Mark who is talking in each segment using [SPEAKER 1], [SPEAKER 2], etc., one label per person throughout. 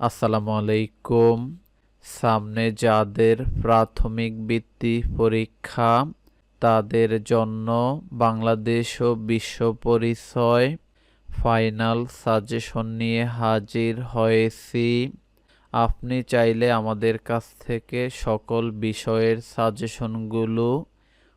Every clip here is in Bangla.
[SPEAKER 1] আসসালামু আলাইকুম। সামনে যাদের প্রাথমিক বৃত্তি পরীক্ষা, তাদের জন্য বাংলাদেশ ও বিশ্ব পরিচয় ফাইনাল সাজেশন নিয়ে হাজির হয়েছি। আপনি চাইলে আমাদের কাছ থেকে সকল বিষয়ের সাজেশনগুলো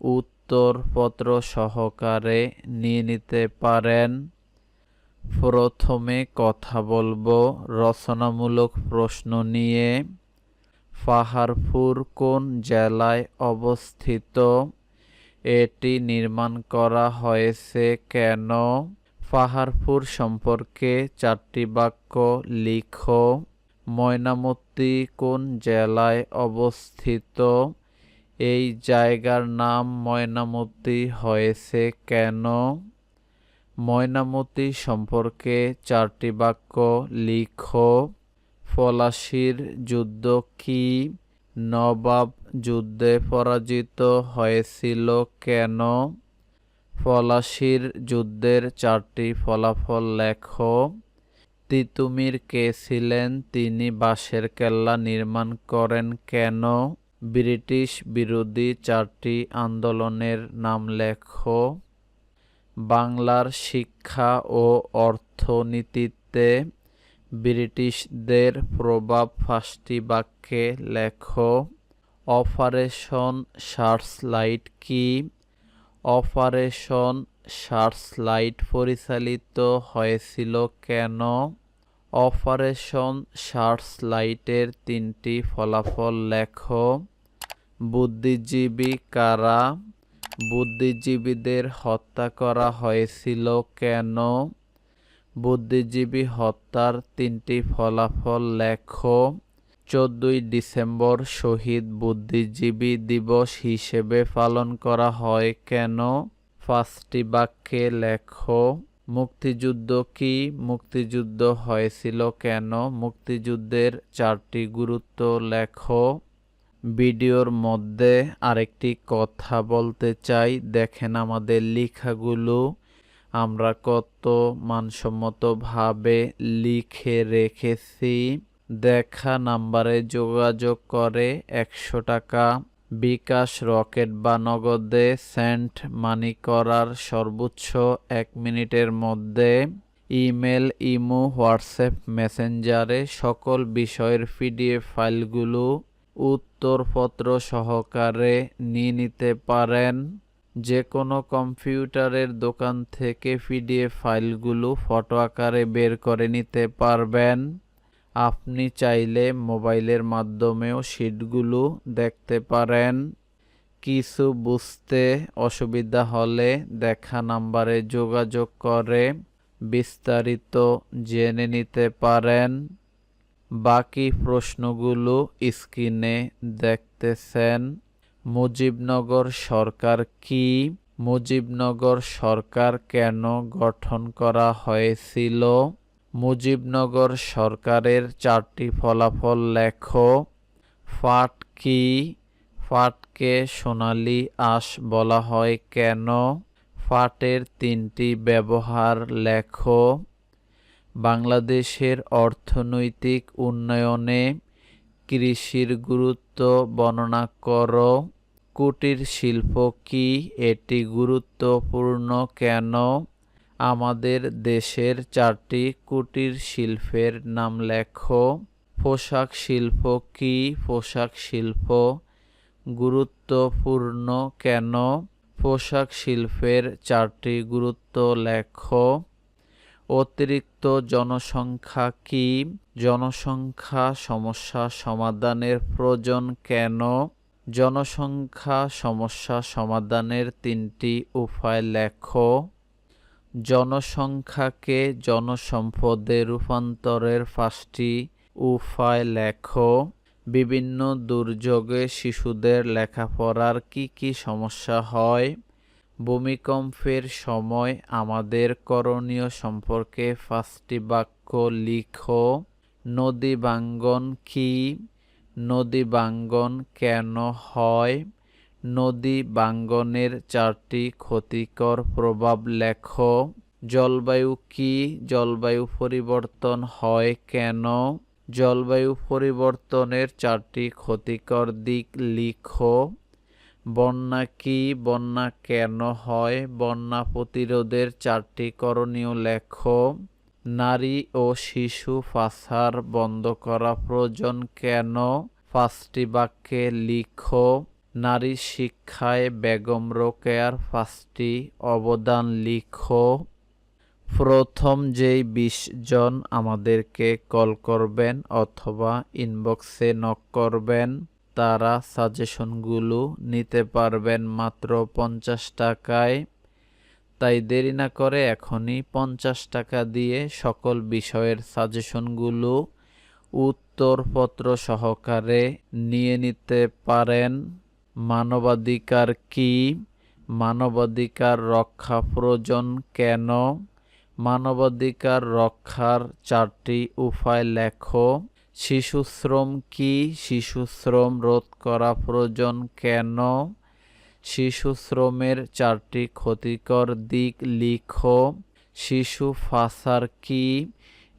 [SPEAKER 1] উত্তরপত্র সহকারে নিয়ে নিতে পারেন। প্রথমে কথা বলব রচনামূলক প্রশ্ন নিয়ে। পাহাড়পুর কোন জেলায় অবস্থিত? এটি নির্মাণ করা হয়েছে কেন? পাহাড়পুর সম্পর্কে চারটি বাক্য লিখো। ময়নামতি কোন জেলায় অবস্থিত? এই জায়গার নাম ময়নামতি হয়েছে কেন? ময়নামতি সম্পর্কে চারটি বাক্য লিখো। ফলাশির যুদ্ধ কি? নবাব যুদ্ধে পরাজিত হয়েছিল কেন? ফলাশির যুদ্ধের চারটি ফলাফল লেখো। তিতুমির কে ছিলেন? তিনি বাঁশের কেল্লা নির্মাণ করেন কেন? ব্রিটিশ বিরোধী চারটি আন্দোলনের নাম লেখো। বাংলার শিক্ষা ও অর্থনীতিতে ব্রিটিশদের প্রভাব পাঁচটি বাক্যে লেখো, অপারেশন সার্চলাইট কি? অপারেশন সার্চলাইট পরিচালিত হয়েছিল কেন? অপারেশন সার্চলাইটের তিনটি ফলাফল লেখো, বুদ্ধিজীবী কারা বুদ্ধিজীবীদের হত্যা করা হয়েছিল কেন? বুদ্ধিজীবী হত্যার তিনটি ফলাফল লেখো। চোদ্দই ডিসেম্বর শহীদ বুদ্ধিজীবী দিবস হিসেবে পালন করা হয় কেন? পাঁচটি বাক্যে লেখো, মুক্তিযুদ্ধ কি মুক্তিযুদ্ধ হয়েছিল কেন? মুক্তিযুদ্ধের চারটি গুরুত্ব লেখো। ভিডিওর মধ্যে আরেকটি কথা বলতে চাই। দেখেন আমাদের লেখাগুলো। আমরা কত মানসম্মতভাবে লিখে রেখেছি। দেখা নাম্বারে যোগাযোগ করে একশো টাকা। বিকাশ রকেট বা নগদে সেন্ট মানি করার সর্বোচ্চ এক মিনিটের মধ্যে ইমেল, ইমো, হোয়াটসঅ্যাপ, মেসেঞ্জারে সকল বিষয়ের পিডিএফ ফাইলগুলো উত্তরপত্র সহকারে নিয়ে নিতে পারেন। যে কোনো কম্পিউটারের দোকান থেকে পিডিএফ ফাইলগুলো ফটো আকারে বের করে নিতে পারবেন। আপনি চাইলে মোবাইলের মাধ্যমেও শিটগুলো দেখতে পারেন। কিছু বুঝতে অসুবিধা হলে দেখা নাম্বারে যোগাযোগ করে বিস্তারিত জেনে নিতে পারেন। বাকি প্রশ্নগুলো স্ক্রিনে দেখতেছেন। মুজিবনগর সরকার কি? মুজিবনগর সরকার কেন গঠন করা হয়েছিল? মুজিবনগর সরকারের চারটি ফলাফল লেখো। ফাট কি? ফাটকে সোনালি আঁশ বলা হয় কেন? ফাটের তিনটি ব্যবহার লেখো। বাংলাদেশের অর্থনৈতিক উন্নয়নে কৃষির গুরুত্ব বর্ণনা করো। কুটির শিল্প কি এটি গুরুত্বপূর্ণ কেন? আমাদের দেশের চারটি কুটির শিল্পের নাম লেখো। পোশাক শিল্প কি? পোশাক শিল্প গুরুত্বপূর্ণ কেন? পোশাক শিল্পের চারটি গুরুত্ব লেখো। অতিরিক্ত জনসংখ্যা কি? জনসংখ্যা সমস্যা সমাধানের প্রয়োজন কেন? জনসংখ্যা সমস্যা সমাধানের তিনটি উপায় লেখো। জনসংখ্যাকে জনসম্পদে রূপান্তরের পাঁচটি উপায় লেখো। বিভিন্ন দুর্যোগে শিশুদের লেখাপড়ার কি কি সমস্যা হয়? ভূমিকম্পের সময় আমাদের করণীয় সম্পর্কে পাঁচটি বাক্য লিখো। নদী বাঙ্গন কি? নদী বাঙ্গন কেন হয়? নদী বাঙ্গনের চারটি ক্ষতিকর প্রভাব লেখো। জলবায়ু কি? জলবায়ু পরিবর্তন হয় কেন? জলবায়ু পরিবর্তনের চারটি ক্ষতিকর দিক লিখো। বন্যা কি, বন্যা কেন হয়? বন্যা প্রতিরোধের চারটি করণীয় লেখো। নারী ও শিশু পাচার বন্ধ করা প্রয়োজন কেন? পাঁচটি বাক্যে লিখো। নারী শিক্ষায় বেগম রোকেয়ার পাঁচটি অবদান লিখো। প্রথম যেই বিশ জন আমাদেরকে কল করবেন অথবা ইনবক্সে নক করবেন। তারা সাজেশনগুলো নিতে পারবেন মাত্র পঞ্চাশ টাকায়। তাই দেরি না করে এখনই পঞ্চাশ টাকা দিয়ে সকল বিষয়ের সাজেশনগুলো উত্তরপত্র সহকারে নিয়ে নিতে পারেন। মানবাধিকার কি? মানবাধিকার রক্ষা প্রয়োজন কেন? মানবাধিকার রক্ষার চারটি উপায় লেখো। শিশু শ্রম কি? শিশু শ্রম রোধ করা প্রয়োজন কেন? শিশু শ্রমের চারটি ক্ষতিকর দিক লিখো। শিশু ফাসার কি?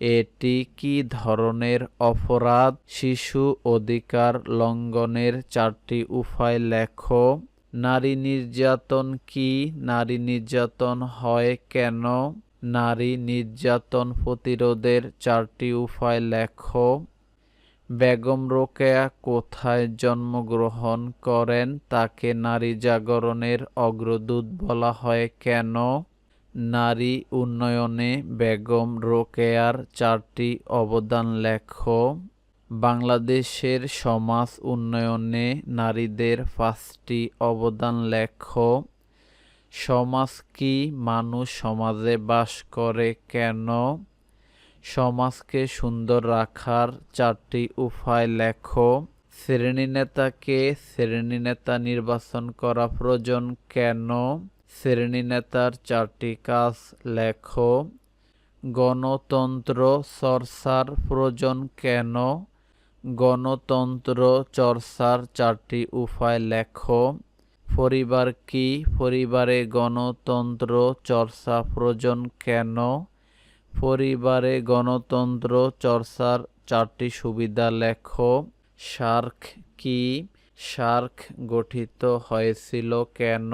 [SPEAKER 1] এটি কি ধরনের অপরাধ? শিশু অধিকার লঙ্ঘনের চারটি উপায় লেখো। নারী নির্যাতন কি? নারী নির্যাতন হয় কেন? নারী নির্যাতন প্রতিরোধের চারটি উপায় লেখো। বেগম রোকেয়া কোথায় জন্মগ্রহণ করেন তাকে নারী জাগরণের অগ্রদূত বলা হয় কেন? নারী উন্নয়নে বেগম রোকেয়ার চারটি অবদান লেখো। বাংলাদেশের সমাজ উন্নয়নে নারীদের পাঁচটি অবদান লেখো। সমাজ কি মানুষ সমাজে বাস করে কেন? সমাজকে সুন্দর রাখার চারটি উপায় লেখো। শ্রেণি নেতা নির্বাচন করা প্রয়োজন কেন? শ্রেণি নেতার চারটি কাজ লেখো। গণতন্ত্র চর্চার প্রয়োজন কেন? গণতন্ত্র চর্চার চারটি উপায় লেখো। পরিবার কি? পরিবারে গণতন্ত্র চর্চা প্রয়োজন কেন? পরিবারে গণতন্ত্র চর্চার চারটি সুবিধা লেখো। সার্ক কি? সার্ক গঠিত হয়েছিল কেন?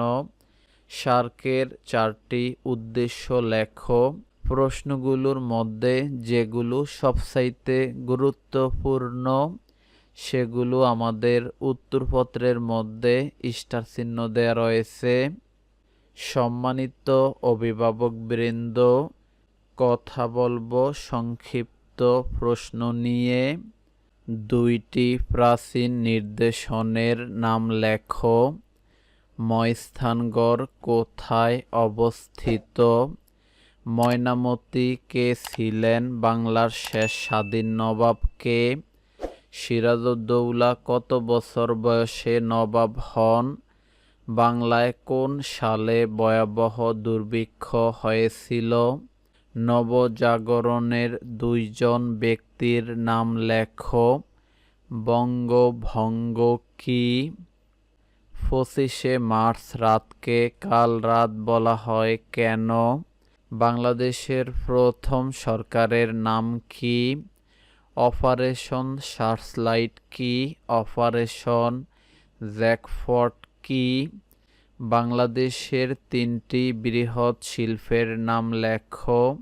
[SPEAKER 1] সার্কের চারটি উদ্দেশ্য লেখো। প্রশ্নগুলোর মধ্যে যেগুলো সবচাইতে গুরুত্বপূর্ণ, সেগুলো আমাদের উত্তরপত্রের মধ্যে স্টার চিহ্ন দেওয়া রয়েছে। সম্মানিত অভিভাবক অভিভাবকবৃন্দ কথা বলব, সংক্ষিপ্ত প্রশ্ন নিয়ে। দুইটি প্রাচীন নির্দেশনের নাম লেখো। ময়স্থানগড় কোথায় অবস্থিত? ময়নামতি কে ছিলেন? বাংলার শেষ স্বাধীন নবাব কে? সিরাজউদ্দৌলা কত বছর বয়সে নবাব হন? বাংলায় কোন সালে ভয়াবহ দুর্ভিক্ষ হয়েছিল? নবজাগরণের দুইজন ব্যক্তির নাম লেখো বঙ্গভঙ্গ কি? পঁচিশে মার্চ রাতকে কাল রাত বলা হয় কেন? বাংলাদেশের প্রথম সরকারের নাম কি? অপারেশন সার্চলাইট কি? অপারেশন জ্যাকফট কি? বাংলাদেশের তিনটি বৃহৎ শিল্পের নাম লেখো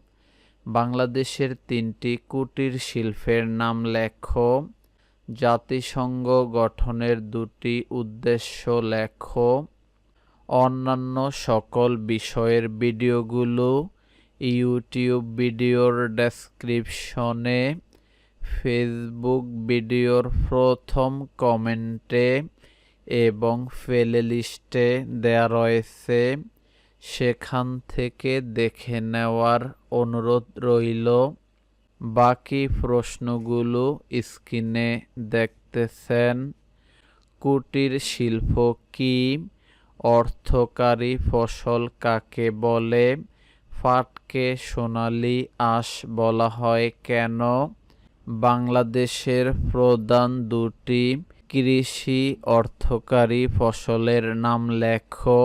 [SPEAKER 1] বাংলাদেশের তিনটি কুটির শিল্পের নাম লেখো। জাতিসংঘ গঠনের দুটি উদ্দেশ্য লেখো। অন্যান্য সকল বিষয়ের ভিডিওগুলো ইউটিউব ভিডিওর ডেসক্রিপশনে, ফেসবুক ভিডিওর প্রথম কমেন্টে এবং ফেলে লিস্টে দেয়া রয়েছে। সেখান থেকে দেখে নেওয়ার অনুরোধ রইল। বাকি প্রশ্নগুলো স্ক্রিনে দেখতেছেন। কুটির শিল্প কি? অর্থকারী ফসল কাকে বলে? পাটকে সোনালি আঁশ বলা হয় কেন? বাংলাদেশের প্রধান দুটি কৃষি অর্থকারী ফসলের নাম লেখো।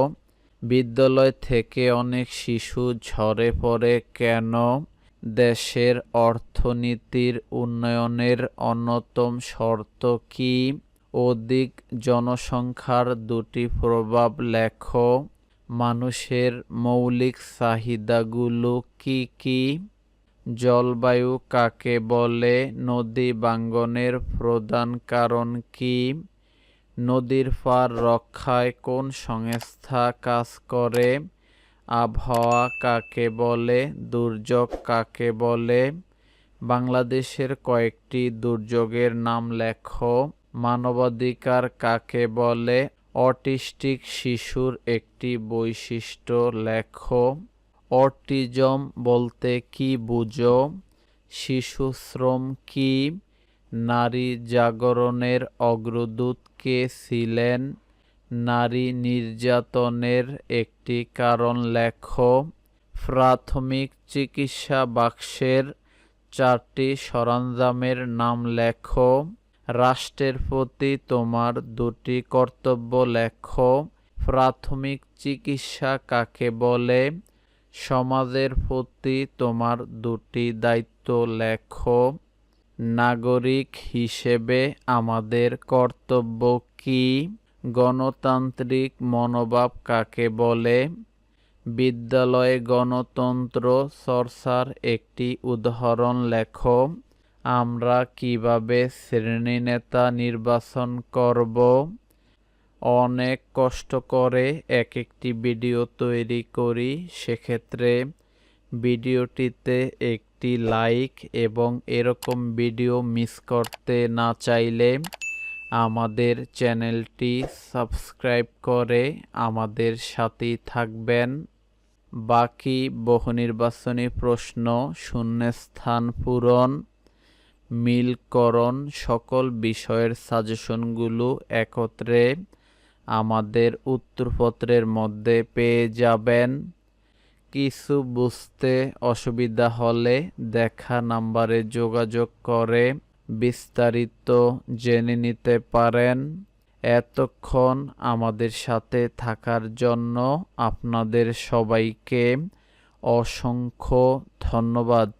[SPEAKER 1] বিদ্যালয় থেকে অনেক শিশু ঝরে পড়ে কেন? দেশের অর্থনীতির উন্নয়নের অন্যতম শর্ত কি? অধিক জনসংখ্যার দুটি প্রভাব লেখো। মানুষের মৌলিক চাহিদাগুলো কি কি? জলবায়ু কাকে বলে? নদী বাঙ্গনের প্রধান কারণ কি? নদীর পার রক্ষায় কোন সংস্থা কাজ করে? আবহাওয়া কাকে বলে? দুর্যোগ কাকে বলে? বাংলাদেশের কয়েকটি দুর্যোগের নাম লেখো। মানবাধিকার কাকে বলে? অটিস্টিক শিশুর একটি বৈশিষ্ট্য লেখো। অটিজম বলতে কি বুঝো? শিশু শ্রম কি? নারী জাগরণের অগ্রদূত কে ছিলেন নারী নির্যাতনের একটি কারণ লেখো। প্রাথমিক চিকিৎসা বাক্সের চারটি সরঞ্জামের নাম লেখো। রাষ্ট্রের প্রতি তোমার দুটি কর্তব্য লেখো। প্রাথমিক চিকিৎসা কাকে বলে? সমাজের প্রতি তোমার দুটি দায়িত্ব লেখো। নাগরিক হিসেবে আমাদের কর্তব্য কি? গণতান্ত্রিক মনোভাব কাকে বলে? বিদ্যালয়ে গণতন্ত্র চর্চার একটি উদাহরণ লেখো। আমরা কীভাবে শ্রেণীনেতা নির্বাচন করব? অনেক কষ্ট করে এক একটি ভিডিও তৈরি করি, সেক্ষেত্রে ভিডিওটিতে একটি লাইক এবং এরকম ভিডিও মিস করতে না চাইলে আমাদের চ্যানেলটি সাবস্ক্রাইব করে আমাদের সাথেই থাকবেন। বাকি বহুনির্বাচনী প্রশ্ন, শূন্যস্থান পূরণ মিলকরণ সকল বিষয়ের সাজেশনগুলো একত্রে আমাদের উত্তরপত্রের মধ্যে পেয়ে যাবেন। কিছু বুঝতে অসুবিধা হলে দেখা নাম্বারে যোগাযোগ করে বিস্তারিত জেনে নিতে পারেন। এতক্ষণ আমাদের সাথে থাকার জন্য আপনাদের সবাইকে অসংখ্য ধন্যবাদ।